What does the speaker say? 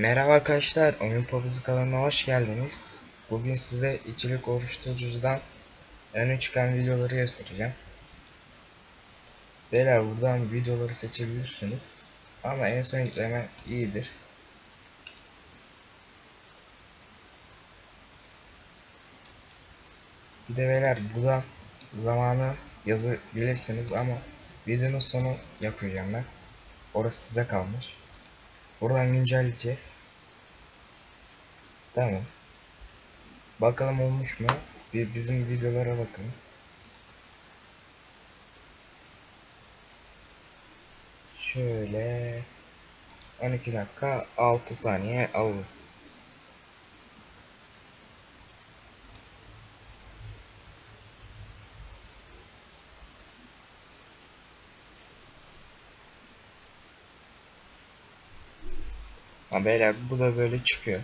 Merhaba arkadaşlar, Oyun Papazı kanalına hoş geldiniz. Bugün size içilik oluşturucudan öne çıkan videoları göstereceğim. Beyler buradan videoları seçebilirsiniz. Ama en son yükleme iyidir. Bir de beyler buradan zamanı yazabilirsiniz ama videonun sonu yapacağım ben. Orası size kalmış. Buradan güncelleyeceğiz. Tamam. Bakalım olmuş mu? Bir bizim videolara bakın. Şöyle 12 dakika 6 saniye alın. Ha beyler bu da böyle çıkıyor.